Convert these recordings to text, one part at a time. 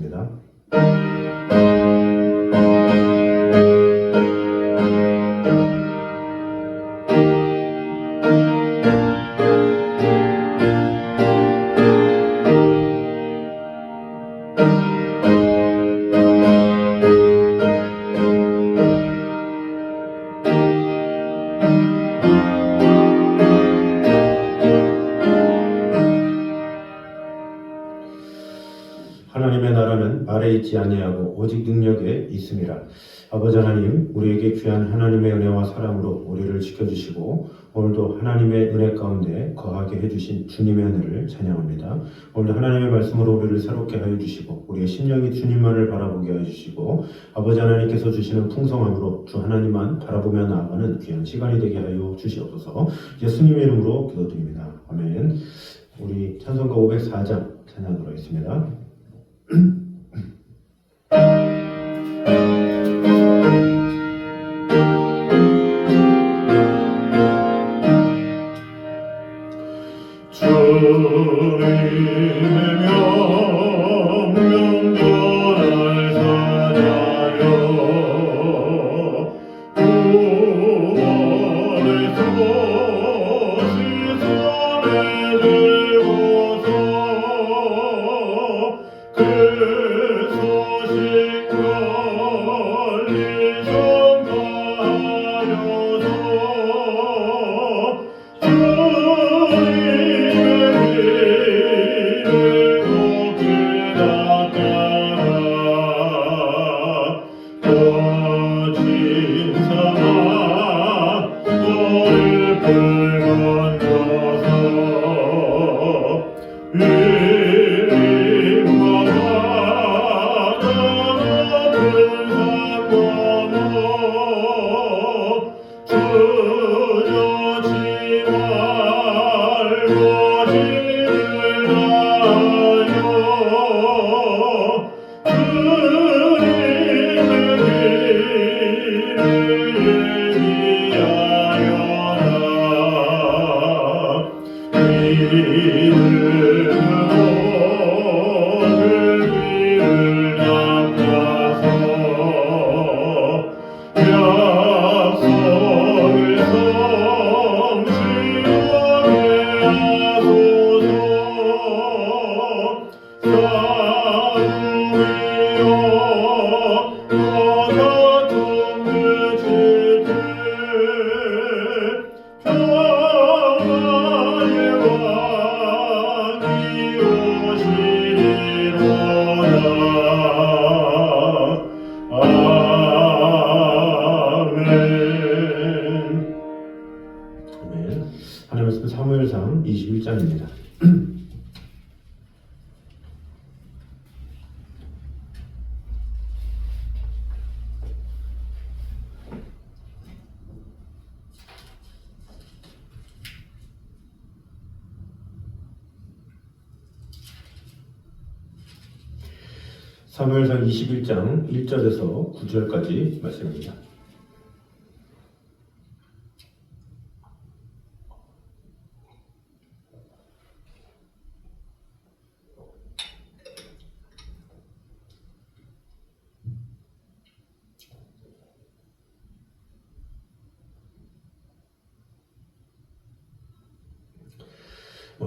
드리도록 하겠습니다. 하나님의 나라는 말에 있지 아니하고 오직 능력에 있음이라. 아버지 하나님, 우리에게 귀한 하나님의 은혜와 사랑으로 우리를 지켜주시고 오늘도 하나님의 은혜 가운데 거하게 해주신 주님의 은혜를 찬양합니다. 오늘도 하나님의 말씀으로 우리를 새롭게 하여 주시고 우리의 심령이 주님만을 바라보게 하여 주시고 아버지 하나님께서 주시는 풍성함으로 주 하나님만 바라보며 나아가는 귀한 시간이 되게 하여 주시옵소서. 예수님의 이름으로 기도드립니다. 아멘. 우리 찬송가 504장 찬양하도록 하겠습니다. thank you 사무엘상 21장 1절에서 9절까지 말씀입니다.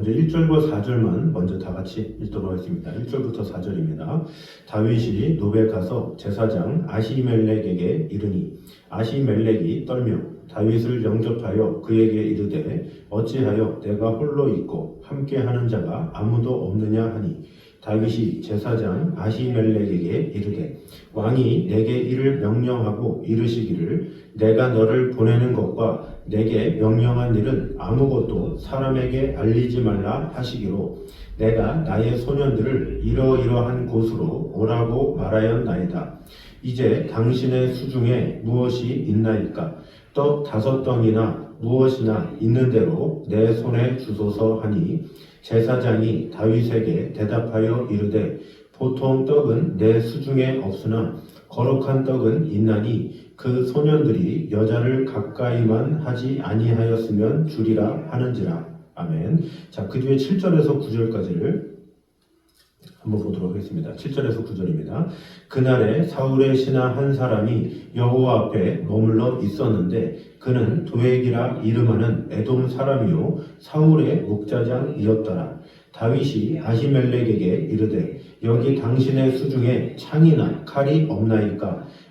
먼저 1절과 4절만 먼저 다 같이 읽도록 하겠습니다. 1절부터 4절입니다. 다윗이 노베 가서 제사장 아시멜렉에게 이르니 아시멜렉이 떨며 다윗을 영접하여 그에게 이르되 어찌하여 내가 홀로 있고 함께 하는 자가 아무도 없느냐 하니 다윗이 제사장 아시멜렉에게 이르되 왕이 내게 이를 명령하고 이르시기를 내가 너를 보내는 것과 내게 명령한 일은 아무것도 사람에게 알리지 말라 하시기로 내가 나의 소년들을 이러이러한 곳으로 오라고 말하였나이다. 이제 당신의 수중에 무엇이 있나이까? 떡 다섯 덩이나 무엇이나 있는 대로 내 손에 주소서 하니 제사장이 다윗에게 대답하여 이르되 보통 떡은 내 수중에 없으나 거룩한 떡은 있나니 그 소년들이 여자를 가까이만 하지 아니하였으면 주리라 하는지라. 아멘. 자, 그 뒤에 7절에서 9절까지를 한번 보도록 하겠습니다. 7절에서 9절입니다. 그날에 사울의 신하 한 사람이 여호와 앞에 머물러 있었는데 그는 도액이라 이름하는 에돔 사람이요 사울의 목자장이었더라. 다윗이 아히멜렉에게 이르되 여기 당신의 수중에 창이나 칼이 없나이까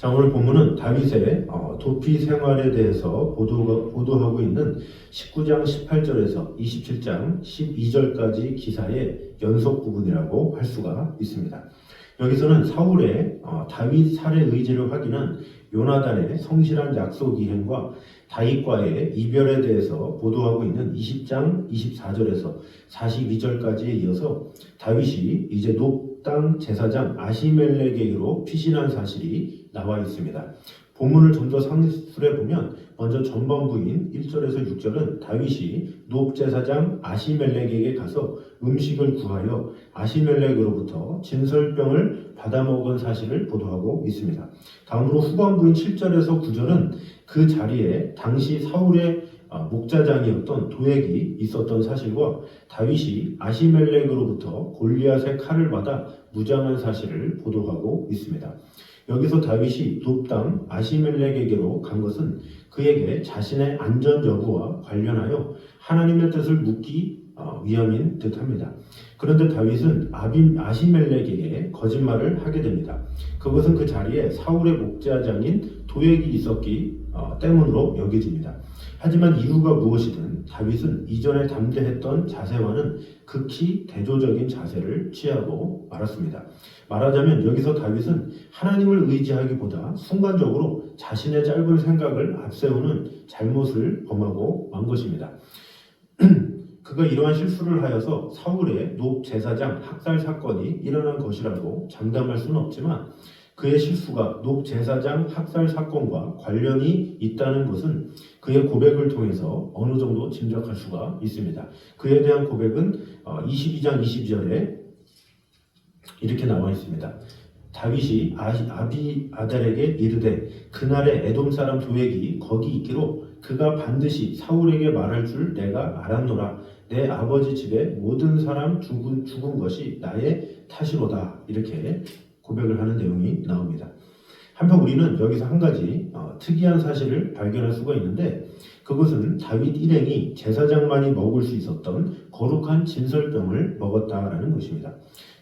자 오늘 본문은 다윗의 어, 도피 생활에 대해서 보도, 보도하고 있는 19장 18절에서 27장 12절까지 기사의 연속 부분이라고 할 수가 있습니다. 여기서는 사울의 어, 다윗 살해 의지를 확인한 요나단의 성실한 약속 이행과 다윗과의 이별에 대해서 보도하고 있는 20장 24절에서 42절까지에 이어서 다윗이 이제 높 당 제사장 아시멜렉에게로 피신한 사실이 나와 있습니다. 본문을 좀 더 상술해 보면 먼저 전반부인 1절에서 6절은 다윗이 높 제사장 아시멜렉에게 가서 음식을 구하여 아시멜렉으로부터 진설병을 받아먹은 사실을 보도하고 있습니다. 다음으로 후반부인 7절에서 9절은 그 자리에 당시 사울의 아, 목자장이었던 도액이 있었던 사실과 다윗이 아시멜렉으로부터 골리앗의 칼을 받아 무장한 사실을 보도하고 있습니다. 여기서 다윗이 돕당 아시멜렉에게로 간 것은 그에게 자신의 안전 여부와 관련하여 하나님의 뜻을 묻기 어, 위함인 듯합니다. 그런데 다윗은 아비, 아시멜렉에게 거짓말을 하게 됩니다. 그것은 그 자리에 사울의 목자장인 도액이 있었기 어, 때문으로 여겨집니다. 하지만 이유가 무엇이든 다윗은 이전에 담대했던 자세와는 극히 대조적인 자세를 취하고 말았습니다. 말하자면 여기서 다윗은 하나님을 의지하기보다 순간적으로 자신의 짧은 생각을 앞세우는 잘못을 범하고 만 것입니다. 그가 이러한 실수를 하여서 사울의 높 제사장 학살 사건이 일어난 것이라고 장담할 수는 없지만 그의 실수가 높 제사장 학살 사건과 관련이 있다는 것은 그의 고백을 통해서 어느 정도 짐작할 수가 있습니다. 그에 대한 고백은 22장 22절에 이렇게 나와 있습니다. 다윗이 아비 아달에게 이르되 그날에 에돔 사람 도액이 거기 있기로 그가 반드시 사울에게 말할 줄 내가 알았노라 내 아버지 집에 모든 사람 죽은, 죽은 것이 나의 탓이로다 이렇게 고백을 하는 내용이 나옵니다. 한편 우리는 여기서 한 가지 어, 특이한 사실을 발견할 수가 있는데 그것은 다윗 일행이 제사장만이 먹을 수 있었던 거룩한 진설병을 먹었다라는 것입니다.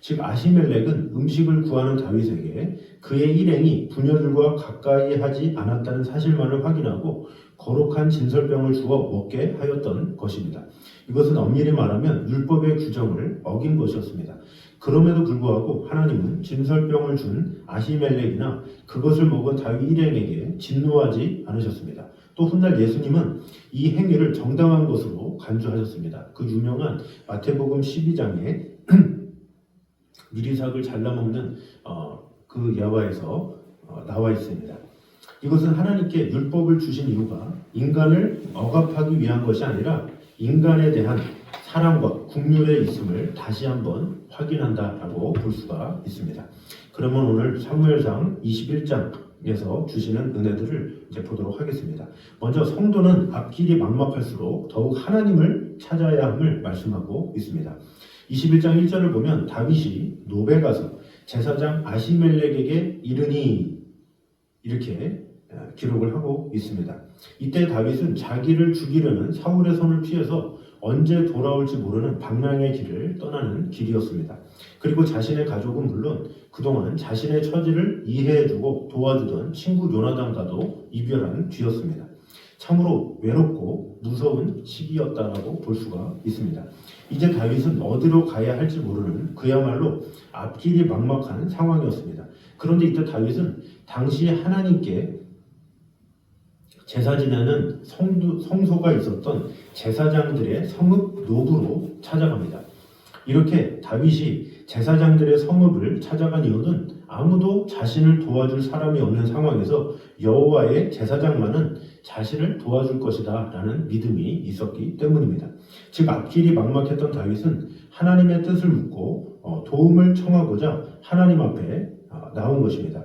즉 아시멜렉은 음식을 구하는 다윗에게 그의 일행이 부녀들과 가까이 하지 않았다는 사실만을 확인하고 거룩한 진설병을 주어 먹게 하였던 것입니다. 이것은 엄밀히 말하면 율법의 규정을 어긴 것이었습니다. 그럼에도 불구하고 하나님은 진설병을 준 아시멜렉이나 그것을 먹은 다윗 일행에게 진노하지 않으셨습니다. 또 훗날 예수님은 이 행위를 정당한 것으로 간주하셨습니다. 그 유명한 마태복음 12장에 미리삭을 잘라먹는 어, 그 야화에서 어, 나와 있습니다. 이것은 하나님께 율법을 주신 이유가 인간을 억압하기 위한 것이 아니라 인간에 대한 사랑과 국률의 있음을 다시 한번 확인한다라고 볼 수가 있습니다. 그러면 오늘 사무엘상 21장에서 주시는 은혜들을 이제 보도록 하겠습니다. 먼저 성도는 앞길이 막막할수록 더욱 하나님을 찾아야 함을 말씀하고 있습니다. 21장 1절을 보면 다윗이 노베 가서 제사장 아시멜렉에게 이르니 이렇게 어, 기록을 하고 있습니다. 이때 다윗은 자기를 죽이려는 사울의 손을 피해서 언제 돌아올지 모르는 방랑의 길을 떠나는 길이었습니다. 그리고 자신의 가족은 물론 그동안 자신의 처지를 이해해주고 도와주던 친구 요나단과도 이별한 뒤였습니다. 참으로 외롭고 무서운 시기였다라고 볼 수가 있습니다. 이제 다윗은 어디로 가야 할지 모르는 그야말로 앞길이 막막한 상황이었습니다. 그런데 이때 다윗은 당시 하나님께 제사 지내는 성도, 성소가 있었던 제사장들의 성읍 노부로 찾아갑니다. 이렇게 다윗이 제사장들의 성읍을 찾아간 이유는 아무도 자신을 도와줄 사람이 없는 상황에서 여호와의 제사장만은 자신을 도와줄 것이다 라는 믿음이 있었기 때문입니다. 즉 앞길이 막막했던 다윗은 하나님의 뜻을 묻고 어, 도움을 청하고자 하나님 앞에 어, 나온 것입니다.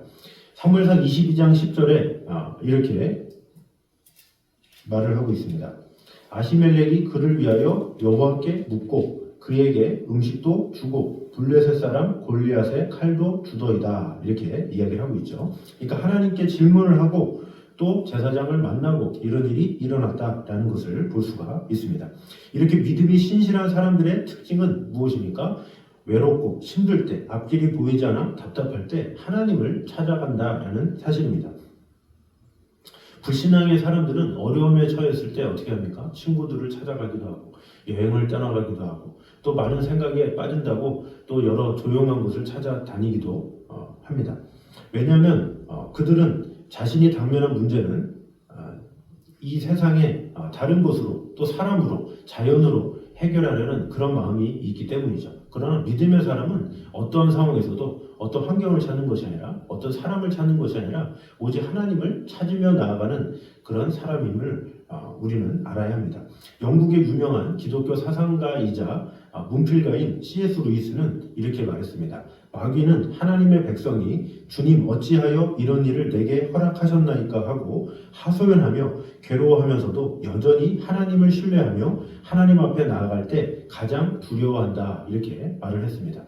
사무엘상 22장 10절에 어, 이렇게 말을 하고 있습니다. 아시멜렉이 그를 위하여 여호와께 묻고 그에게 음식도 주고 블레셋 사람 골리앗의 칼도 주더이다 이렇게 이야기를 하고 있죠. 그러니까 하나님께 질문을 하고 또 제사장을 만나고 이런 일이 일어났다라는 것을 볼 수가 있습니다. 이렇게 믿음이 신실한 사람들의 특징은 무엇입니까? 외롭고 힘들 때, 앞길이 보이지 않아 답답할 때 하나님을 찾아간다라는 사실입니다. 불신앙의 사람들은 어려움에 처했을 때 어떻게 합니까? 친구들을 찾아가기도 하고 여행을 떠나가기도 하고 또 많은 생각에 빠진다고 또 여러 조용한 곳을 찾아다니기도 어, 합니다. 왜냐하면 어, 그들은 자신이 당면한 문제는 어, 이 세상의 어, 다른 것으로 또 사람으로 자연으로 해결하려는 그런 마음이 있기 때문이죠. 그러나 믿음의 사람은 어떠한 상황에서도 어떤 환경을 찾는 것이 아니라 어떤 사람을 찾는 것이 아니라 오직 하나님을 찾으며 나아가는 그런 사람임을 어, 우리는 알아야 합니다. 영국의 유명한 기독교 사상가이자 아, 문필가인 C.S. 루이스는 이렇게 말했습니다. 마귀는 하나님의 백성이 주님 어찌하여 이런 일을 내게 허락하셨나이까 하고 하소연하며 괴로워하면서도 여전히 하나님을 신뢰하며 하나님 앞에 나아갈 때 가장 두려워한다 이렇게 말을 했습니다.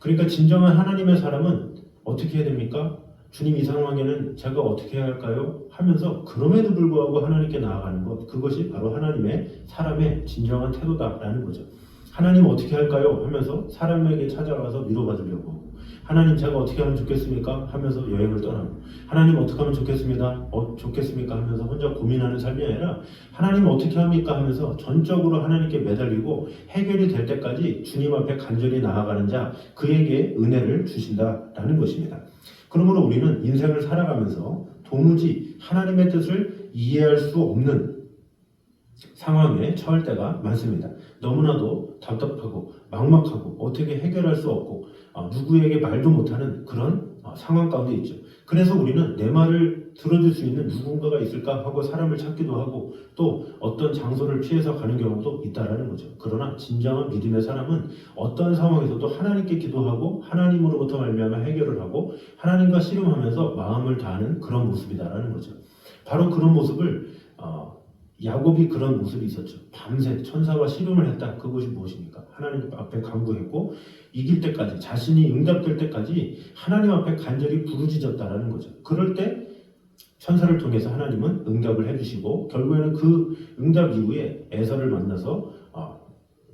그러니까 진정한 하나님의 사람은 어떻게 해야 됩니까? 주님 이 상황에는 제가 어떻게 해야 할까요? 하면서 그럼에도 불구하고 하나님께 나아가는 것 그것이 바로 하나님의 사람의 진정한 태도다라는 거죠. 하나님 어떻게 할까요? 하면서 사람에게 찾아가서 위로받으려고 하나님 제가 어떻게 하면 좋겠습니까? 하면서 여행을 떠나고 하나님 어떻게 하면 좋겠습니다. 어, 좋겠습니까? 하면서 혼자 고민하는 삶이 아니라 하나님 어떻게 합니까? 하면서 전적으로 하나님께 매달리고 해결이 될 때까지 주님 앞에 간절히 나아가는 자 그에게 은혜를 주신다라는 것입니다. 그러므로 우리는 인생을 살아가면서 도무지 하나님의 뜻을 이해할 수 없는 상황에 처할 때가 많습니다. 너무나도 답답하고 막막하고 어떻게 해결할 수 없고 어, 누구에게 말도 못하는 그런 어, 상황 가운데 있죠. 그래서 우리는 내 말을 들어줄 수 있는 누군가가 있을까 하고 사람을 찾기도 하고 또 어떤 장소를 피해서 가는 경우도 있다라는 거죠. 그러나 진정한 믿음의 사람은 어떤 상황에서도 하나님께 기도하고 하나님으로부터 말미암아 해결을 하고 하나님과 씨름하면서 마음을 다하는 그런 모습이다라는 거죠. 바로 그런 모습을 어, 야곱이 그런 모습이 있었죠. 밤새 천사와 씨름을 했다. 그것이 무엇입니까? 하나님 앞에 간구했고 이길 때까지 자신이 응답될 때까지 하나님 앞에 간절히 부르짖었다라는 거죠. 그럴 때 천사를 통해서 하나님은 응답을 해주시고 결국에는 그 응답 이후에 에서를 만나서 어,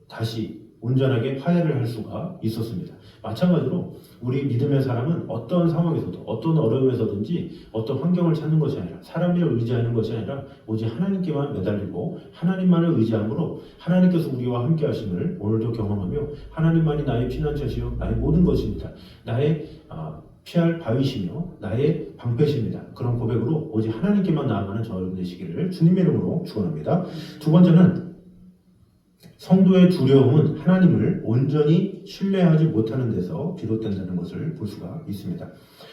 다시 온전하게 화해를 할 수가 있었습니다. 마찬가지로 우리 믿음의 사람은 어떤 상황에서도 어떤 어려움에서든지 어떤 환경을 찾는 것이 아니라 사람을 의지하는 것이 아니라 오직 하나님께만 매달리고 하나님만을 의지함으로 하나님께서 우리와 함께 하심을 오늘도 경험하며 하나님만이 나의 피난처시요 나의 모든 것입니다. 나의 아, 피할 바위시며 나의 방패십니다. 그런 고백으로 오직 하나님께만 나아가는 저 여러분 되시기를 주님의 이름으로 축원합니다. 두 번째는 성도의 두려움은 하나님을 온전히 신뢰하지 못하는 데서 비롯된다는 것을 볼 수가 있습니다.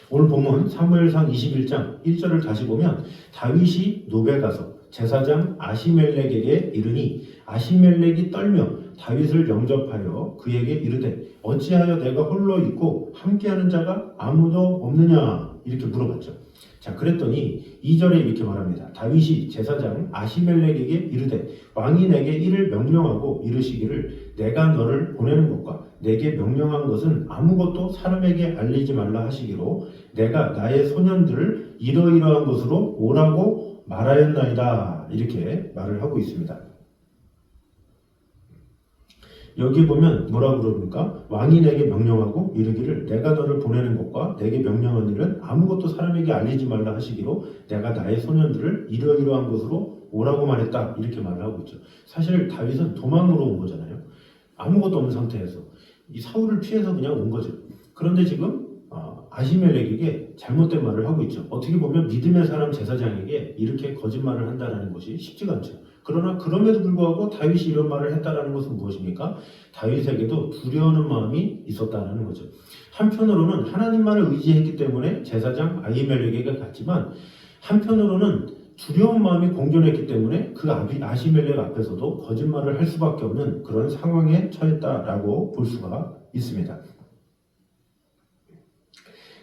오늘 본문 사무엘상 21장 1절을 다시 보면 다윗이 노베 가서 제사장 아시멜렉에게 이르니 아시멜렉이 떨며 다윗을 영접하여 그에게 이르되 어찌하여 내가 홀로 있고 함께하는 자가 아무도 없느냐 이렇게 물어봤죠. 자 그랬더니 2절에 이렇게 말합니다. 다윗이 제사장 아시멜렉에게 이르되 왕이 내게 이를 명령하고 이르시기를 내가 너를 보내는 것과 내게 명령한 것은 아무것도 사람에게 알리지 말라 하시기로 내가 나의 소년들을 이러이러한 것으로 오라고 말하였나이다 이렇게 말을 하고 있습니다. 여기 보면 뭐라고 그럽니까? 왕이 내게 명령하고 이르기를 내가 너를 보내는 것과 내게 명령한 일은 아무것도 사람에게 알리지 말라 하시기로 내가 나의 소년들을 이러이러한 것으로 오라고 말했다 이렇게 말을 하고 있죠. 사실 다윗은 도망으로 온 거잖아요. 아무것도 없는 상태에서 이 사울을 피해서 그냥 온 거죠. 그런데 지금 어, 아시멜렉에게 잘못된 말을 하고 있죠. 어떻게 보면 믿음의 사람 제사장에게 이렇게 거짓말을 한다는 것이 쉽지가 않죠. 그러나 그럼에도 불구하고 다윗이 이런 말을 했다라는 것은 무엇입니까? 다윗에게도 두려워하는 마음이 있었다는 거죠. 한편으로는 하나님만을 의지했기 때문에 제사장 아히멜렉에게 갔지만 한편으로는 두려운 마음이 공존했기 때문에 그 아시멜렉 앞에서도 거짓말을 할 수밖에 없는 그런 상황에 처했다라고 볼 수가 있습니다.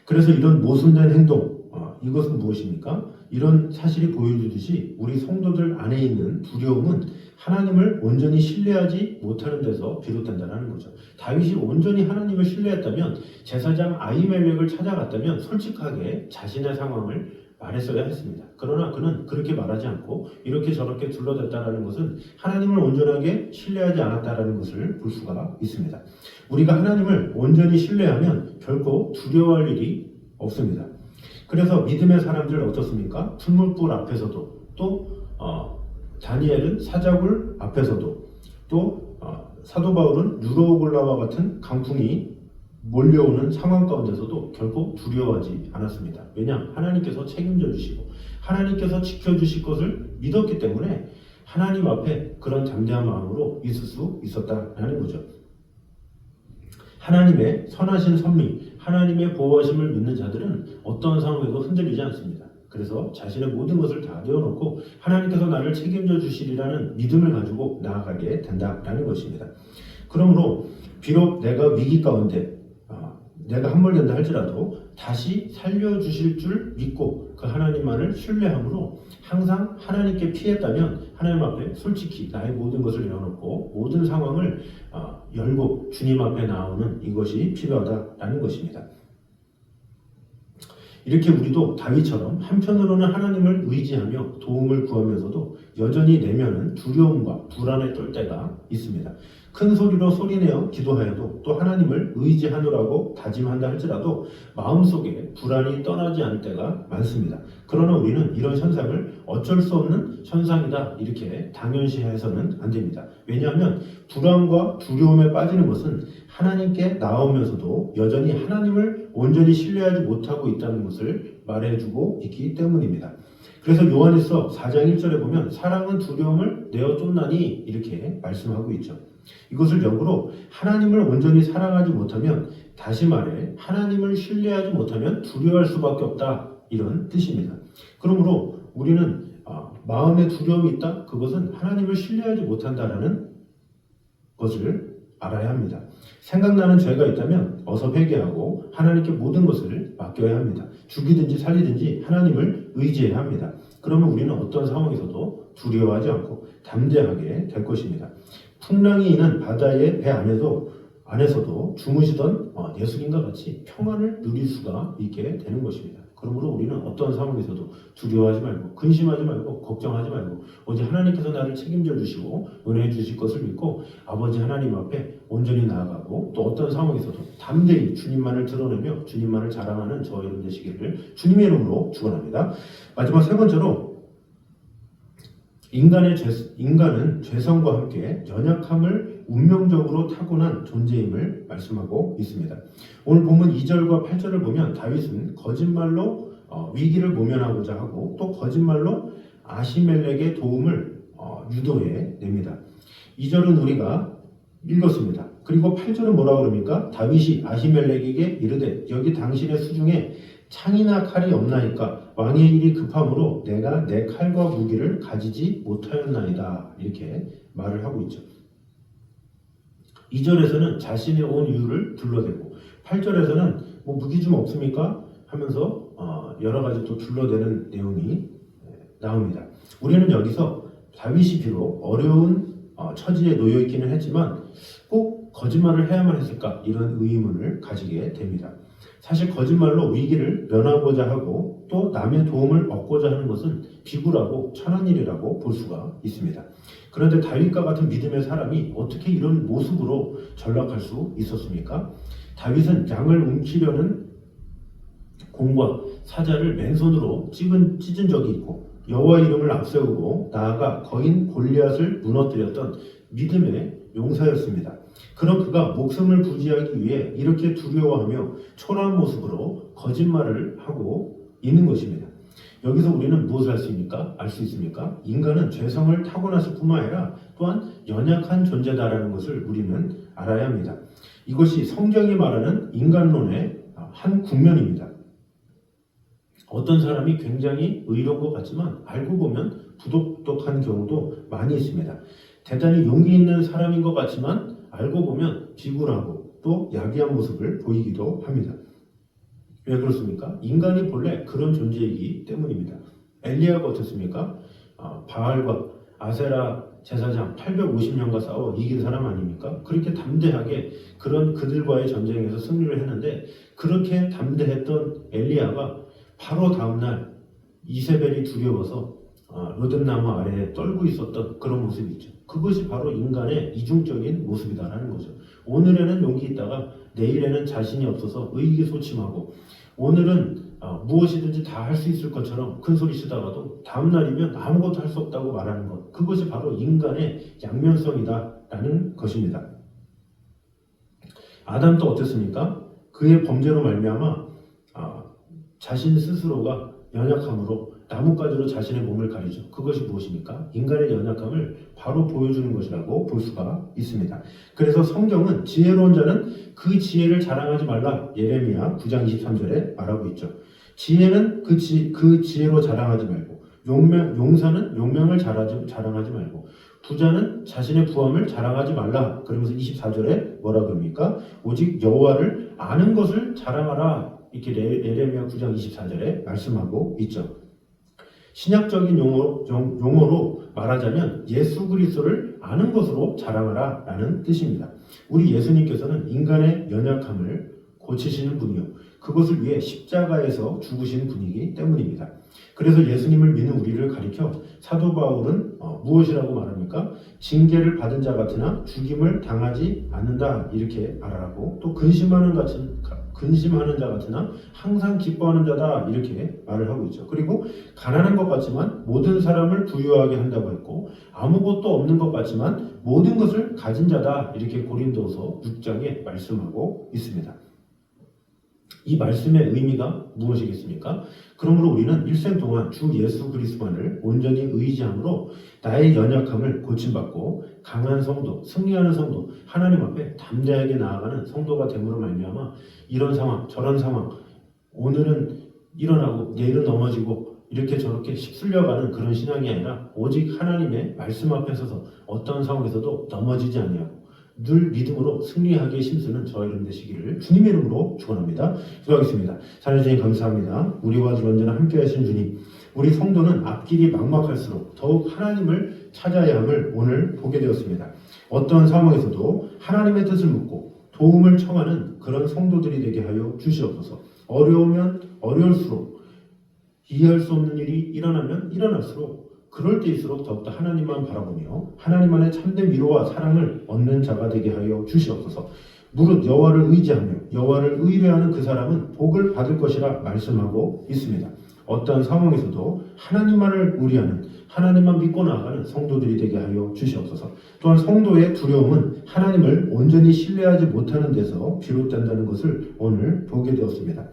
그래서 이런 모순된 행동, 어, 이것은 무엇입니까? 이런 사실이 보여주듯이 우리 성도들 안에 있는 두려움은 하나님을 온전히 신뢰하지 못하는 데서 비롯된다는 거죠. 다윗이 온전히 하나님을 신뢰했다면 제사장 아이멜렉을 찾아갔다면 솔직하게 자신의 상황을 말했어야 했습니다. 그러나 그는 그렇게 말하지 않고 이렇게 저렇게 둘러댔다라는 것은 하나님을 온전하게 신뢰하지 않았다라는 것을 볼 수가 있습니다. 우리가 하나님을 온전히 신뢰하면 결코 두려워할 일이 없습니다. 그래서 믿음의 사람들 어떻습니까? 풀물불 앞에서도 또 어, 다니엘은 사자굴 앞에서도 또 어, 사도 바울은 유로골라와 같은 강풍이 몰려오는 상황 가운데서도 결코 두려워하지 않았습니다. 왜냐? 하나님께서 책임져 주시고 하나님께서 지켜 주실 것을 믿었기 때문에 하나님 앞에 그런 담대한 마음으로 있을 수 있었다라는 거죠. 하나님의 선하신 섭리, 하나님의 보호하심을 믿는 자들은 어떤 상황에도 흔들리지 않습니다. 그래서 자신의 모든 것을 다 내어놓고 하나님께서 나를 책임져 주시리라는 믿음을 가지고 나아가게 된다라는 것입니다. 그러므로 비록 내가 위기 가운데 아, 내가 함몰된다 할지라도 다시 살려주실 줄 믿고 그 하나님만을 신뢰함으로 항상 하나님께 피했다면 하나님 앞에 솔직히 나의 모든 것을 내어놓고 모든 상황을 아, 열고 주님 앞에 나오는 이것이 필요하다라는 것입니다. 이렇게 우리도 다윗처럼 한편으로는 하나님을 의지하며 도움을 구하면서도 여전히 내면은 두려움과 불안에 떨 때가 있습니다. 큰 소리로 소리내어 기도하여도 또 하나님을 의지하노라고 다짐한다 할지라도 마음속에 불안이 떠나지 않을 때가 많습니다. 그러나 우리는 이런 현상을 어쩔 수 없는 현상이다 이렇게 당연시해서는 안 됩니다. 왜냐하면 불안과 두려움에 빠지는 것은 하나님께 나오면서도 여전히 하나님을 온전히 신뢰하지 못하고 있다는 것을 말해주고 있기 때문입니다. 그래서 요한일서 4장 1절에 보면 사랑은 두려움을 내어 쫓나니 이렇게 말씀하고 있죠. 이것을 역으로 하나님을 온전히 사랑하지 못하면 다시 말해 하나님을 신뢰하지 못하면 두려워할 수밖에 없다 이런 뜻입니다. 그러므로 우리는 아, 마음에 두려움이 있다 그것은 하나님을 신뢰하지 못한다라는 것을 알아야 합니다. 생각나는 죄가 있다면 어서 회개하고 하나님께 모든 것을 맡겨야 합니다. 죽이든지 살리든지 하나님을 의지해야 합니다. 그러면 우리는 어떤 상황에서도 두려워하지 않고 담대하게 될 것입니다. 풍랑이 있는 바다의 배 안에도 안에서도 주무시던 어, 예수님과 같이 평안을 누릴 수가 있게 되는 것입니다. 그러므로 우리는 어떤 상황에서도 두려워하지 말고 근심하지 말고 걱정하지 말고 오직 하나님께서 나를 책임져 주시고 은혜해 주실 것을 믿고 아버지 하나님 앞에 온전히 나아가고 또 어떤 상황에서도 담대히 주님만을 드러내며 주님만을 자랑하는 저와 여러분 되시기를 주님의 이름으로 축원합니다. 마지막 세 번째로 인간의 죄, 인간은 죄성과 함께 연약함을 운명적으로 타고난 존재임을 말씀하고 있습니다. 오늘 본문 2절과 8절을 보면 다윗은 거짓말로 어, 위기를 모면하고자 하고 또 거짓말로 아시멜렉의 도움을 어, 유도해 냅니다. 2절은 우리가 읽었습니다. 그리고 8절은 뭐라 그럽니까? 다윗이 아시멜렉에게 이르되 여기 당신의 수중에 창이나 칼이 없나이까 왕의 일이 급함으로 내가 내 칼과 무기를 가지지 못하였나이다 이렇게 말을 하고 있죠. 2절에서는 자신의 온 이유를 둘러대고 8절에서는 뭐 무기 좀 없습니까? 하면서 어, 여러 가지 또 둘러대는 내용이 나옵니다. 우리는 여기서 다윗이 비록 어려운 어, 처지에 놓여 있기는 했지만 꼭 거짓말을 해야만 했을까 이런 의문을 가지게 됩니다. 사실 거짓말로 위기를 면하고자 하고 또 남의 도움을 얻고자 하는 것은 비굴하고 천한 일이라고 볼 수가 있습니다. 그런데 다윗과 같은 믿음의 사람이 어떻게 이런 모습으로 전락할 수 있었습니까? 다윗은 양을 움키려는 공과 사자를 맨손으로 찢은, 찢은 적이 있고 여호와 이름을 앞세우고 나아가 거인 골리앗을 무너뜨렸던 믿음의 용사였습니다. 그런 그가 목숨을 부지하기 위해 이렇게 두려워하며 초라한 모습으로 거짓말을 하고 있는 것입니다. 여기서 우리는 무엇을 할수 있습니까? 알 수 있습니까? 인간은 죄성을 타고났을 뿐만 아니라 또한 연약한 존재다라는 것을 우리는 알아야 합니다. 이것이 성경이 말하는 인간론의 한 국면입니다. 어떤 사람이 굉장히 의로운 것 같지만 알고 보면 부독덕한 경우도 많이 있습니다. 대단히 용기 있는 사람인 것 같지만 알고 보면 비굴하고 또 야비한 모습을 보이기도 합니다. 왜 그렇습니까? 인간이 본래 그런 존재이기 때문입니다. 엘리야가 어떻습니까? 아, 바알과 아세라 제사장 850년과 싸워 이긴 사람 아닙니까? 그렇게 담대하게 그런 그들과의 전쟁에서 승리를 했는데 그렇게 담대했던 엘리야가 바로 다음날 이세벨이 두려워서 아, 로뎀나무 아래에 떨고 있었던 그런 모습이 있죠. 그것이 바로 인간의 이중적인 모습이다라는 거죠. 오늘에는 용기 있다가 내일에는 자신이 없어서 의기소침하고 오늘은 어, 무엇이든지 다 할 수 있을 것처럼 큰 소리 치다가도 다음 날이면 아무것도 할 수 없다고 말하는 것 그것이 바로 인간의 양면성이다라는 것입니다. 아담도 어땠습니까? 그의 범죄로 말미암아 아, 자신 스스로가 연약함으로 나뭇가지로 자신의 몸을 가리죠. 그것이 무엇입니까? 인간의 연약함을 바로 보여주는 것이라고 볼 수가 있습니다. 그래서 성경은 지혜로운 자는 그 지혜를 자랑하지 말라 예레미야 9장 23절에 말하고 있죠. 지혜는 그, 지, 그 지혜로 자랑하지 말고 용명, 용사는 용명을 자랑하지, 자랑하지 말고 부자는 자신의 부함을 자랑하지 말라. 그러면서 24절에 뭐라 그럽니까? 오직 여호와를 아는 것을 자랑하라. 이렇게 예레미야 9장 24절에 말씀하고 있죠. 신약적인 용어, 용어 로 말하자면 예수 그리스도를 아는 것으로 자랑하라 라는 뜻입니다. 우리 예수님께서는 인간의 연약함을 고치시는 분이요. 그것을 위해 십자가에서 죽으신 분이기 때문입니다. 그래서 예수님을 믿는 우리를 가리켜 사도 바울은 어, 무엇이라고 말합니까? 징계를 받은 자 같으나 죽임을 당하지 않는다 이렇게 말하고 또 근심하는 같은 근심하는 자 같으나 항상 기뻐하는 자다 이렇게 말을 하고 있죠. 그리고 가난한 것 같지만 모든 사람을 부유하게 한다고 했고 아무것도 없는 것 같지만 모든 것을 가진 자다 이렇게 고린도서 6장에 말씀하고 있습니다. 이 말씀의 의미가 무엇이겠습니까? 그러므로 우리는 일생 동안 주 예수 그리스도만을 온전히 의지함으로 나의 연약함을 고침받고 강한 성도, 승리하는 성도, 하나님 앞에 담대하게 나아가는 성도가 됨으로 말미암아 이런 상황, 저런 상황, 오늘은 일어나고 내일은 넘어지고 이렇게 저렇게 휩쓸려가는 그런 신앙이 아니라 오직 하나님의 말씀 앞에 서서 어떤 상황에서도 넘어지지 아니하고 늘 믿음으로 승리하게 저와 여러분 되시기를 주님의 이름으로 축원합니다. 기도하겠습니다. 주님 감사합니다. 우리와 늘 언제나 함께 하신 주님 우리 성도는 앞길이 막막할수록 더욱 하나님을 찾아야 함을 오늘 보게 되었습니다. 어떤 상황에서도 하나님의 뜻을 묻고 도움을 청하는 그런 성도들이 되게 하여 주시옵소서. 어려우면 어려울수록 이해할 수 없는 일이 일어나면 일어날수록 그럴 때일수록 더욱더 하나님만 바라보며 하나님 안에 참된 위로와 사랑을 얻는 자가 되게 하여 주시옵소서. 무릇 여호와를 의지하며 여호와를 의뢰하는 그 사람은 복을 받을 것이라 말씀하고 있습니다. 어떠한 상황에서도 하나님만을 우리하는 하나님만 믿고 나아가는 성도들이 되게 하여 주시옵소서. 또한 성도의 두려움은 하나님을 온전히 신뢰하지 못하는 데서 비롯된다는 것을 오늘 보게 되었습니다.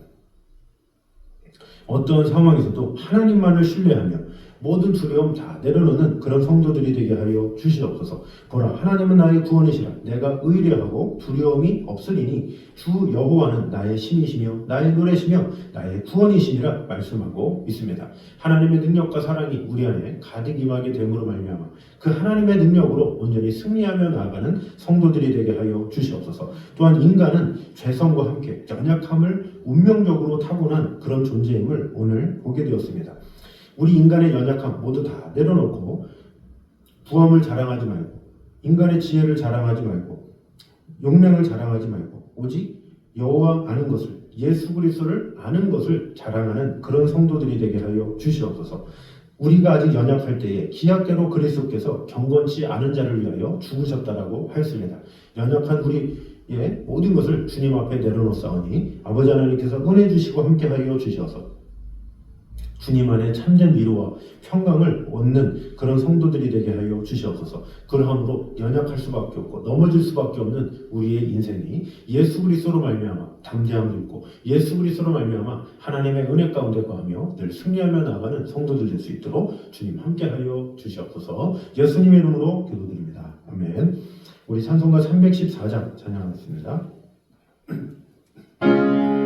어떤 상황에서도 하나님만을 신뢰하며 모든 두려움 다 내려놓는 그런 성도들이 되게 하여 주시옵소서. 보라 하나님은 나의 구원이시라 내가 의뢰하고 두려움이 없으리니 주 여호와는 나의 신이시며 나의 노래시며 나의 구원이시니라 말씀하고 있습니다. 하나님의 능력과 사랑이 우리 안에 가득 임하게 됨으로 말미암아 그 하나님의 능력으로 온전히 승리하며 나아가는 성도들이 되게 하여 주시옵소서. 또한 인간은 죄성과 함께 연약함을 운명적으로 타고난 그런 존재임을 오늘 보게 되었습니다. 우리 인간의 연약함 모두 다 내려놓고 부함을 자랑하지 말고 인간의 지혜를 자랑하지 말고 용맹을 자랑하지 말고 오직 여호와 아는 것을 예수 그리스도를 아는 것을 자랑하는 그런 성도들이 되게 하여 주시옵소서. 우리가 아직 연약할 때에 기약대로 그리스도께서 경건치 않은 자를 위하여 죽으셨다라고 하였습니다. 연약한 우리의 모든 것을 주님 앞에 내려놓사오니 아버지 하나님께서 은혜 주시고 함께하여 주셔서 주님 안에 참된 위로와 평강을 얻는 그런 성도들이 되게 하여 주시옵소서. 그러함으로 연약할 수밖에 없고 넘어질 수밖에 없는 우리의 인생이 예수 그리스도로 말미암아 담대함을 입고 예수 그리스도로 말미암아 하나님의 은혜 가운데 거하며 늘 승리하며 나가는 성도들 될 수 있도록 주님 함께하여 주시옵소서. 예수님의 이름으로 기도드립니다. 아멘. 우리 찬송가 314장 찬양하겠습니다.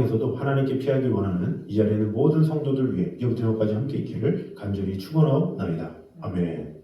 상황에서도 하나님께 피하기 원하는 이 자리에 있는 모든 성도들 위해 이제부터 영까지 함께 있기를 간절히 축원하옵나이다. 아멘.